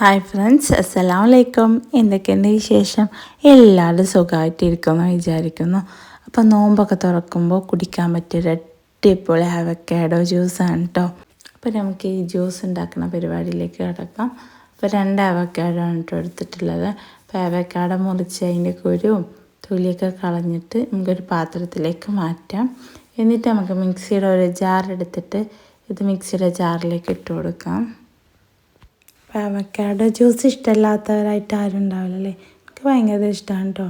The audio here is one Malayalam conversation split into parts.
ഹായ് ഫ്രണ്ട്സ് അസ്സലാം വലൈക്കും എന്തൊക്കെയുണ്ട് വിശേഷം? എല്ലാവരും സുഖമായിട്ടിരിക്കുമെന്ന് വിചാരിക്കുന്നു. അപ്പോൾ നോമ്പൊക്കെ തുറക്കുമ്പോൾ കുടിക്കാൻ പറ്റിയ അടിപൊളി അവക്കാഡോ ജ്യൂസാണ് കേട്ടോ അപ്പോൾ നമുക്ക് ഈ ജ്യൂസ് ഉണ്ടാക്കുന്ന പരിപാടിയിലേക്ക് കിടക്കാം. അപ്പോൾ രണ്ട് അവക്കാഡോ ആണ് കേട്ടോ എടുത്തിട്ടുള്ളത്. അപ്പോൾ അവക്കാഡോ മുറിച്ച് അതിന്റെ കുരുവും തൊലിയൊക്കെ കളഞ്ഞിട്ട് നമുക്കൊരു പാത്രത്തിലേക്ക് മാറ്റാം. എന്നിട്ട് നമുക്ക് മിക്സിയുടെ ഒരു ജാർ എടുത്തിട്ട് ഇത് മിക്സിയുടെ ജാറിലേക്ക് ഇട്ട് കൊടുക്കാം. അവക്കാഡോ ജ്യൂസ് ഇഷ്ടമല്ലാത്തവരായിട്ട് ആരും ഉണ്ടാവില്ല അല്ലേ എനിക്ക് ഭയങ്കര ഇഷ്ടമാണ് കേട്ടോ.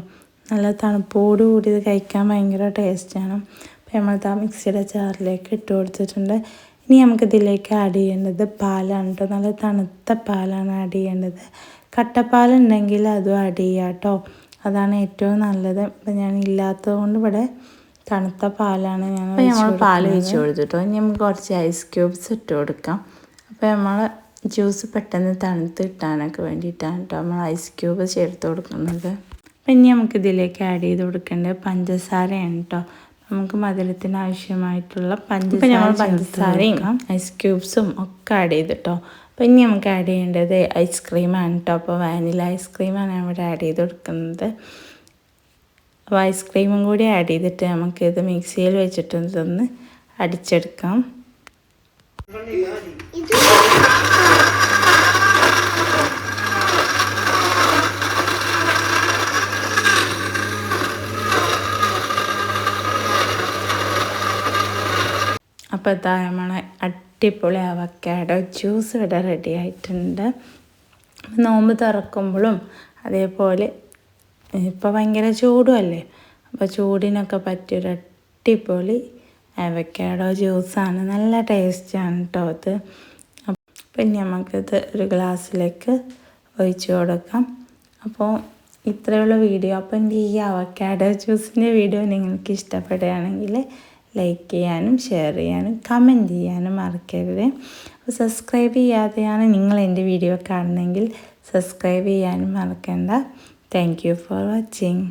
നല്ല തണുപ്പോട് കൂടി ഇത് കഴിക്കാൻ ഭയങ്കര ടേസ്റ്റാണ്. അപ്പോൾ നമ്മൾ ആ മിക്സിയുടെ ചാറിലേക്ക് ഇട്ട് കൊടുത്തിട്ടുണ്ട്. ഇനി നമുക്ക് ഇതിലേക്ക് ആഡ് ചെയ്യേണ്ടത് പാലാണ് കേട്ടോ. നല്ല തണുത്ത പാലാണ് ആഡ് ചെയ്യേണ്ടത്. കട്ടപ്പാലുണ്ടെങ്കിൽ അതും ആഡ് ചെയ്യാം കേട്ടോ. അതാണ് ഏറ്റവും നല്ലത്. ഇപ്പം ഞാൻ ഇല്ലാത്തത് കൊണ്ട് ഇവിടെ തണുത്ത പാലാണ് ഞാൻ നമ്മൾ പാൽ ഒഴിച്ച് കൊടുത്തിട്ടോ. ഇനി നമുക്ക് കുറച്ച് ഐസ് ക്യൂബ്സ് ഇട്ട് കൊടുക്കാം. അപ്പോൾ നമ്മൾ ജ്യൂസ് പെട്ടെന്ന് തണുത്ത് കിട്ടാനൊക്കെ വേണ്ടിയിട്ടാണ് കേട്ടോ നമ്മൾ ഐസ് ക്യൂബ് ചേർത്ത് കൊടുക്കുന്നത്. പിന്നെ ഇനി നമുക്ക് ഇതിലേക്ക് ആഡ് ചെയ്ത് കൊടുക്കേണ്ടത് പഞ്ചസാരയാണ് കേട്ടോ നമുക്ക് മധുരത്തിന് ആവശ്യമായിട്ടുള്ള പഞ്ചസാര പഞ്ചസാരയും ഐസ് ക്യൂബ്സും ഒക്കെ ആഡ് ചെയ്തിട്ടോ അപ്പോൾ ഇനി നമുക്ക് ആഡ് ചെയ്യേണ്ടത് ഐസ്ക്രീമാണ് കേട്ടോ അപ്പോൾ വാനില ഐസ്ക്രീമാണ് ഇവിടെ ആഡ് ചെയ്ത് കൊടുക്കുന്നത്. അപ്പോൾ ഐസ്ക്രീമും കൂടി ആഡ് ചെയ്തിട്ട് നമുക്കിത് മിക്സിയിൽ വെച്ചിട്ടൊന്ന് അടിച്ചെടുക്കാം. അപ്പോൾ ഇതാ നമ്മളെ അടിപൊളി അവക്കാഡോ ജ്യൂസ് ഇവിടെ റെഡി ആയിട്ടുണ്ട്. നോമ്പ് തുറക്കുമ്പോഴും അതേപോലെ ഇപ്പോൾ ഭയങ്കര ചൂടുമല്ലേ? അപ്പോൾ ചൂടിനൊക്കെ പറ്റിയൊരു അടിപൊളി അവക്കാഡോ ജ്യൂസാണ് നല്ല ടേസ്റ്റാണ് കേട്ടോ അത്. പിന്നെ നമുക്കിത് ഒരു ഗ്ലാസ്സിലേക്ക് ഒഴിച്ച് കൊടുക്കാം. അപ്പോൾ ഇത്രയുള്ള വീഡിയോ. അപ്പോൾ എന്റെ ഈ അവക്കാഡോ ജ്യൂസിന്റെ വീഡിയോ നിങ്ങൾക്ക് ഇഷ്ടപ്പെടുകയാണെങ്കിൽ ലൈക്ക് ചെയ്യാനും ഷെയർ ചെയ്യാനും കമന്റ് ചെയ്യാനും മറക്കരുത്. അപ്പോൾ സബ്സ്ക്രൈബ് ചെയ്യാതെയാണ് നിങ്ങൾ എന്റെ വീഡിയോ കാണുന്നതെങ്കിൽ സബ്സ്ക്രൈബ് ചെയ്യാനും മറക്കണ്ട. Thank you for watching